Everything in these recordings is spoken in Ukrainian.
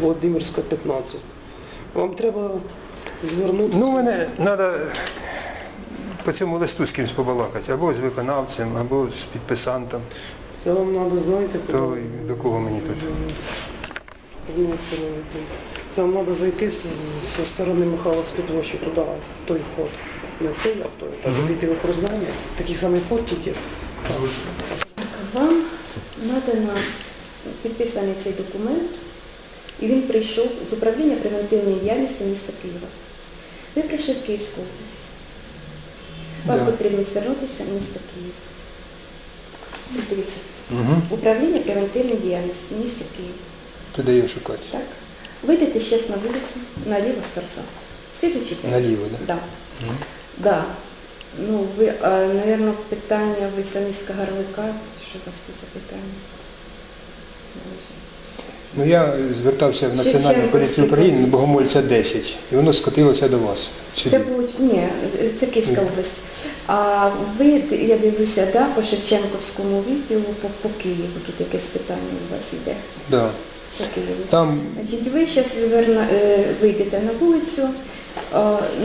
Володимирська 15. Вам треба звернутися. Ну, мене треба по цьому листу з кимось побалакати, або з виконавцем, або з підписантом. Це вам треба, знаєте, То до кого мені тут? Це- вам треба зайти з, зі сторони Михайловської площі туди, в той вход. Не в цей, а в той. Там відділ окрузнання, такий самий вход тільки. Вам надано підписаний цей документ, і він прийшов з управління превентивної діяльності міста Києва. Ви прийшли в Київську область. Вам Да. потрібно звернутися в місто Київ. Ось Дивіться, Угу. управління превентивної діяльності міста Київ. Туди її шукати. Так? Вийдете зараз на вулицю, наліво з торца. Слідуючий день. Наліво, так? Да. Да. Ну, ви, а, наверное, питання, ви самі з Кагарлика, що у вас тут за питання? Ну я звертався в Національну поліцію України на Богомольця 10, і воно скотилося до вас. Це було ні, це Київська Ні. область. А ви, я дивлюся, да, по Шевченківському відділу, по, по Києву, тут якесь питання у вас йде. Да. По Києву. Там Значить, ви зараз вийдете на вулицю,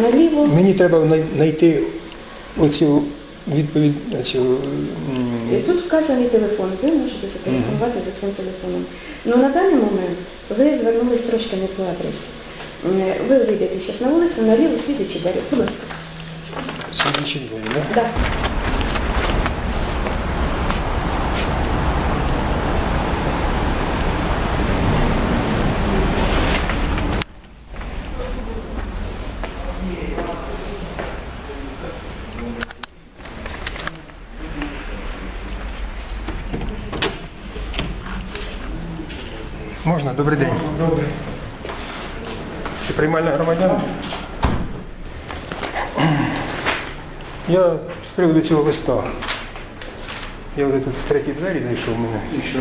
наліво. мені треба знайти оцю відповідь. Цю, тут вказаний телефон, ви можете зателефонувати за цим телефоном. Ну на даний момент ви звернулись трошки не по адресі. Ви вийдете зараз на вулицю, наліво сидячи двері. Будь ласка. слідчі двері, да? Да. Можна? Добрий день. Добрий. Це приймальна громадянка? Я з приводу цього листа. Я вже тут в третій двері зайшов в мене. І що?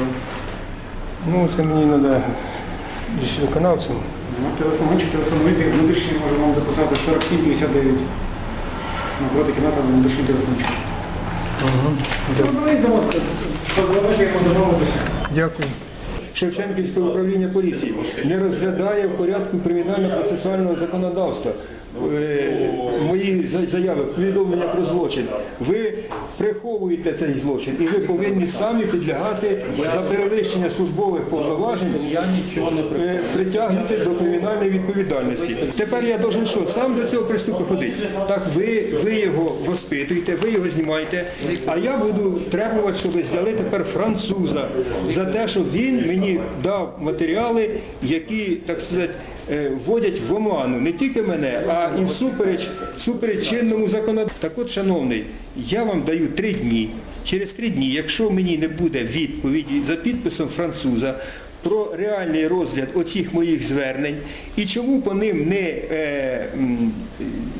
Ну, це мені треба з виконавцем. Ну, телефонуйте, телефонуйте, внутрішній може вам записати 4759. Напроти кімната внутрішній телефончик. Ну, давай до вас, позвонити, як домовитися. Дякую. Шевченківське управління поліції не розглядає в порядку кримінально-процесуального законодавства мої заяви, повідомлення про злочин. Ви приховуєте цей злочин і ви повинні самі підлягати за перевищення службових повноважень е, притягнути до кримінальної відповідальності. Тепер я должен що? Сам до цього приступу ходити. Так ви, ви його воспитуєте, ви його знімаєте, а я буду требувати, щоб ви зняли тепер француза за те, що він мені дав матеріали, які, так сказати, е, вводять в оману не тільки мене, а і всупереч, всупереч чинному законодавству. Так от, шановний, я вам даю три дні. Через три дні, якщо мені не буде відповіді за підписом француза, про реальний розгляд оцих моїх звернень і чому по ним не, е,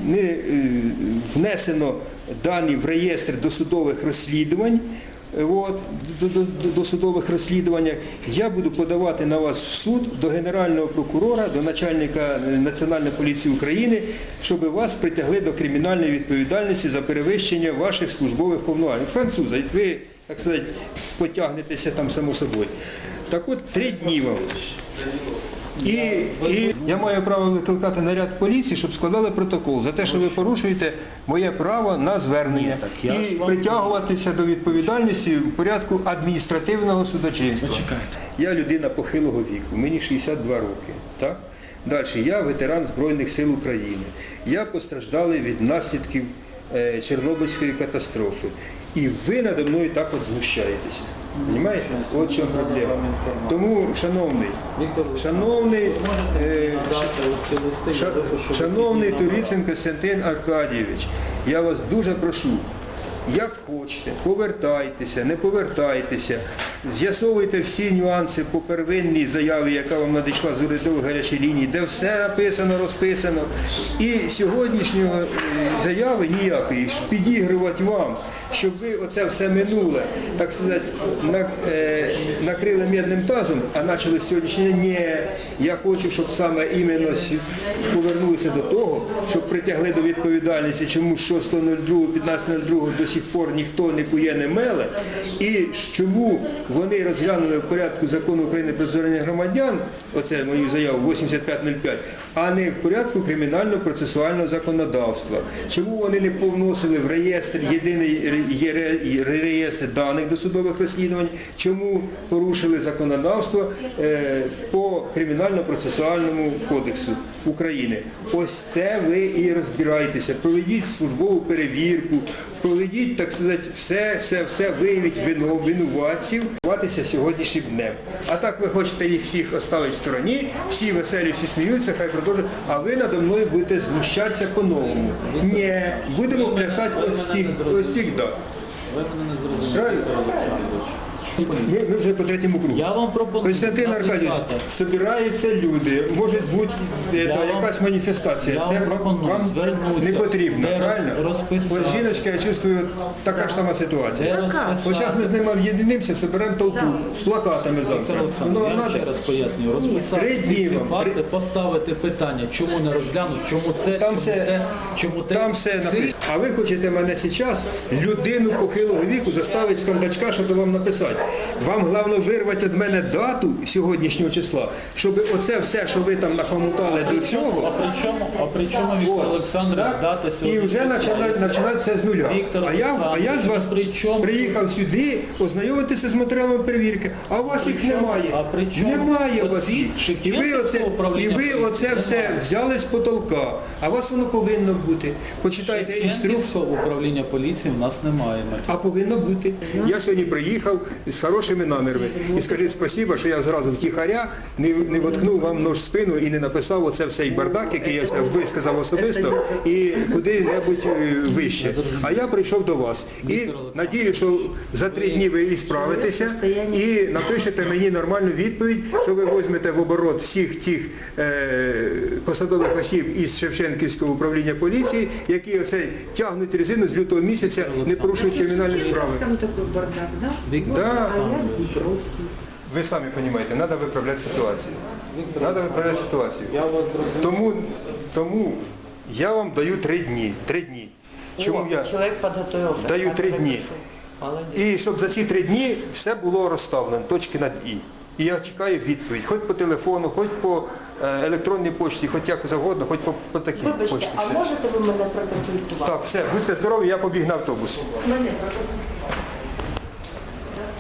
не е, внесено дані в реєстр досудових розслідувань. Е, От, до, до, до- до судових розслідувань я буду подавати на вас в суд до Генерального прокурора, до начальника е, Національної поліції України, щоб вас притягли до кримінальної відповідальності за перевищення ваших службових повноважень. Француза, ви, так сказати, потягнетеся там само собою. Так от три дні вам. І, і я маю право викликати наряд поліції, щоб складали протокол за те, що ви порушуєте моє право на звернення так я і вам- притягуватися до відповідальності в порядку адміністративного судочинства. Я людина похилого віку, мені 62 роки. Так? Далі, я ветеран Збройних сил України. Я постраждалий від наслідків е, Чорнобильської катастрофи. І ви надо мною так от знущаєтеся. Понимаєте? От чому проблема. Тому, шановний, шановний, е, Ша- Шановний Туріцин Костянтин Аркадійович, я вас дуже прошу, як хочете, повертайтеся, не повертайтеся, з'ясовуйте всі нюанси по первинній заяві, яка вам надійшла з урядової гарячої лінії, де все написано, розписано. І сьогоднішньої е, заяви ніякої, підігрувати вам, щоб ви оце все минуле, так сказати, е, накрили медним тазом, а почали з сьогоднішнього ні, я хочу, щоб саме іменно повернулися до того, щоб притягли до відповідальності, чому з 6.02, 15.02 до сих пор ніхто не кує не меле, і чому вони розглянули в порядку закону України про звернення громадян, оце мою заяву 8505, а не в порядку кримінально-процесуального законодавства. Чому вони не повносили в реєстр єдиний реєстр даних досудових розслідувань? Чому порушили законодавство е, по кримінально-процесуальному кодексу України? Ось це ви і розбирайтеся. Проведіть службову перевірку, проведіть, так сказати, все, все, все, виявіть вину, винуватців, хватися сьогоднішнім днем. А так ви хочете їх всіх оставити в стороні, всі веселі, всі сміються, хай продовжують, а ви надо мною будете знущатися по-новому. Ні, будемо плясати ось цих, ось цих дат. Ви мене зрозуміли. Олександрович. Ми, ми вже по третьому кругу. Я вам пропоную Константин Аркадійович, збираються люди, може бути е, Я та, вам- якась маніфестація. я Це вам вам, пропоную вам це звернутися, не потрібно, де роз- правильно? розписати. Ось жіночка, я чувствую, така ж сама ситуація. Де розписати? Ось зараз ми з ними об'єднаємося, зберемо толпу з плакатами завтра. Олександрович, Воно я вам вам ще надо? раз пояснюю. Розписати ці дні всі вам, факти, три- поставити питання, чому не розглянуть, чому це, Там чому все- те, чому те. Там все написано. А ви хочете мене зараз, людину похилого віку, заставити з кондачка, що то вам написати. Вам головне вирвати від мене дату сьогоднішнього числа, щоб оце все, що ви там нахомутали до А цього, при чому, а при чому Віктор. Олександрович Так? дата І сьогодні? вже починати все з нуля. Віктор А я, а я з вас Олександрович, при чому приїхав сюди ознайомитися з матеріалами перевірки, а у вас їх чому? немає. А при чому? Немає у вас Оці їх. І ви Шевченківського оце, і управління ви оце поліції все немає. взяли з потолка, а у вас воно повинно бути. Почитайте інструкцію. Шевченківського управління поліції в нас немає. А повинно бути. Я сьогодні приїхав з хорошими намірами. І скажіть спасибо, що я зразу втіхаря не, не воткнув вам нож в спину і не написав оце всей бардак, який я висказав особисто, і куди-небудь е, вище. А я прийшов до вас. І надію, що за три дні ви і справитеся, і напишете мені нормальну відповідь, що ви візьмете в оборот всіх тих е, посадових осіб із Шевченківського управління поліції, які оце тягнуть резину з лютого місяця, не порушують кримінальні справи. Там такой бардак, да? Да. А я Ви самі розумієте, треба виправляти ситуацію. Треба виправляти ситуацію. Тому, тому я вам даю три дні. Три дні. Чому я даю три дні? І щоб за ці три дні все було розставлено, точки над І. І я чекаю відповідь, хоч по телефону, хоч по е, електронній почті, хоч як завгодно, хоч по, по такій Вибачте, почті. а Все. можете ви мене проконсультувати? Так, все, будьте здорові, я побіг на автобус. Мене проконсультувати.